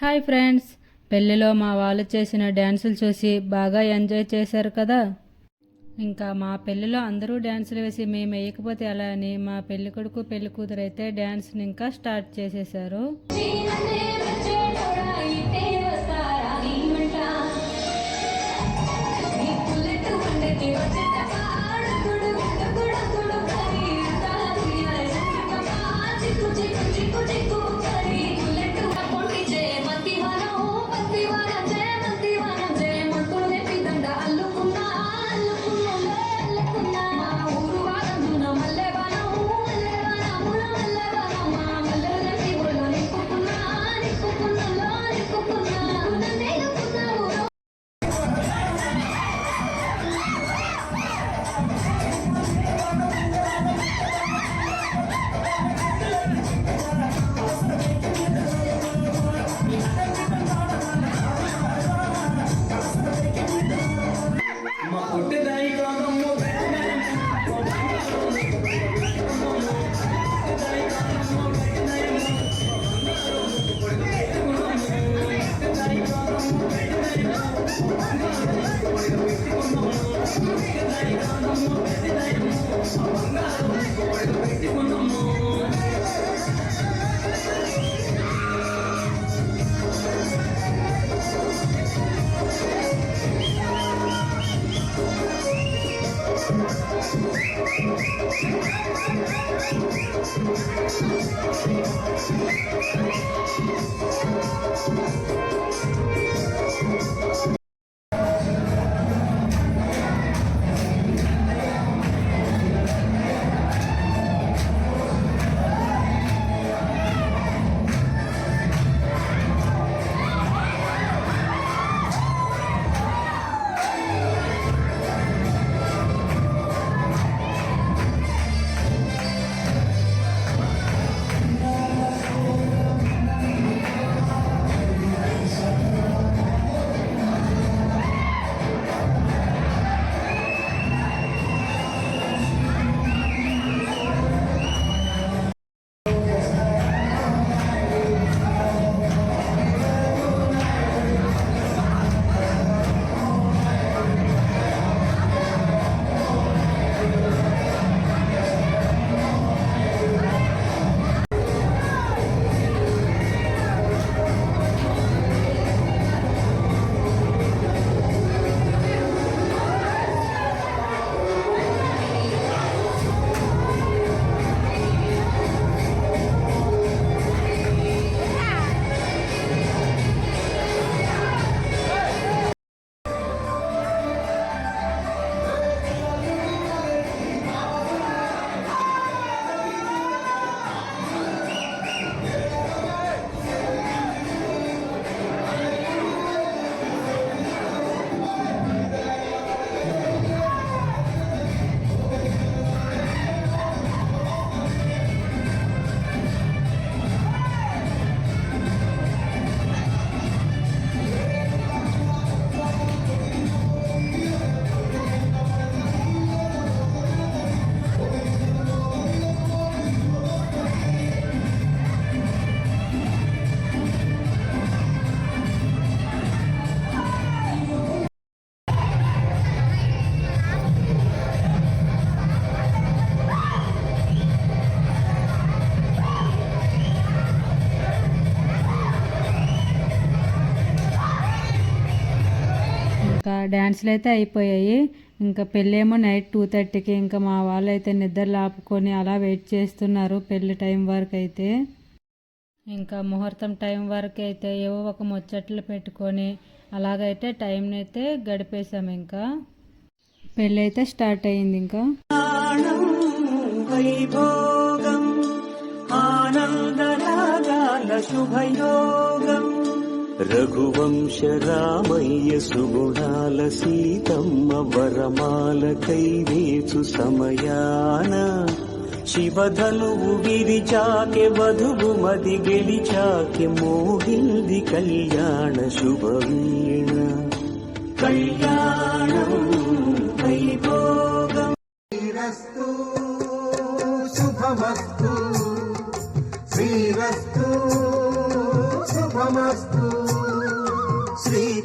Hi friends పెళ్ళిలో మా వాళ్ళు చేసిన డ్యాన్సులు చూసి బాగా ఎంజాయ్ చేశారు కదా? ఇంకా మా పెళ్ళిలో అందరూ డ్యాన్సులు వేసి మేము వేయకపోతే ఎలా అని మా పెళ్ళి కొడుకు పెళ్ళి కూతురు అయితే డ్యాన్స్ని ఇంకా స్టార్ట్ చేసేసారు Thank you. డ్యాన్స్లు అయితే అయిపోయాయి. ఇంకా పెళ్ళేమో నైట్ టూ థర్టీకి ఇంకా మా వాళ్ళు అయితే నిద్రలు ఆపుకొని అలా వెయిట్ చేస్తున్నారు పెళ్ళి టైం వరకు అయితే ఇంకా ముహూర్తం టైం వరకు అయితే ఏవో ఒక ముచ్చట్లు పెట్టుకొని అలాగైతే టైంని అయితే గడిపేశాం ఇంకా. పెళ్ళి అయితే స్టార్ట్ అయింది ఇంకా. వైభోగం ఆనందరాగాల శుభయోగం. రఘువంశ రామయ్య సుగుణాల సీతమ్మ వరమాల కైవేచు సమయాన. శివధనువు విరిచాకె వధువు మది గెలిచాకె మోహింది కళ్యాణ శుభవీణ. కళ్యాణం వైభోగం. శ్రీరస్తు శుభమస్తు. శ్రీరస్తు శుభమస్తు.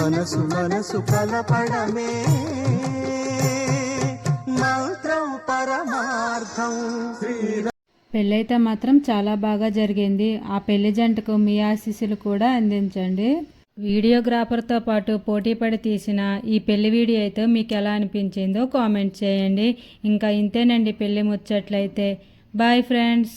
మనసు మనసు కలపడమే. మంత్రం పరమార్థం. పెళ్ళైతే మాత్రం చాలా బాగా జరిగింది. ఆ పెళ్ళి జంటకు మీ ఆశీస్సులు కూడా అందించండి. వీడియోగ్రాఫర్తో పాటు పోటీపడి తీసిన ఈ పెళ్ళి వీడియో అయితే మీకు ఎలా అనిపించిందో కామెంట్ చేయండి. ఇంకా ఇంతేనండి పెళ్ళి ముచ్చట్లయితే. Bye friends.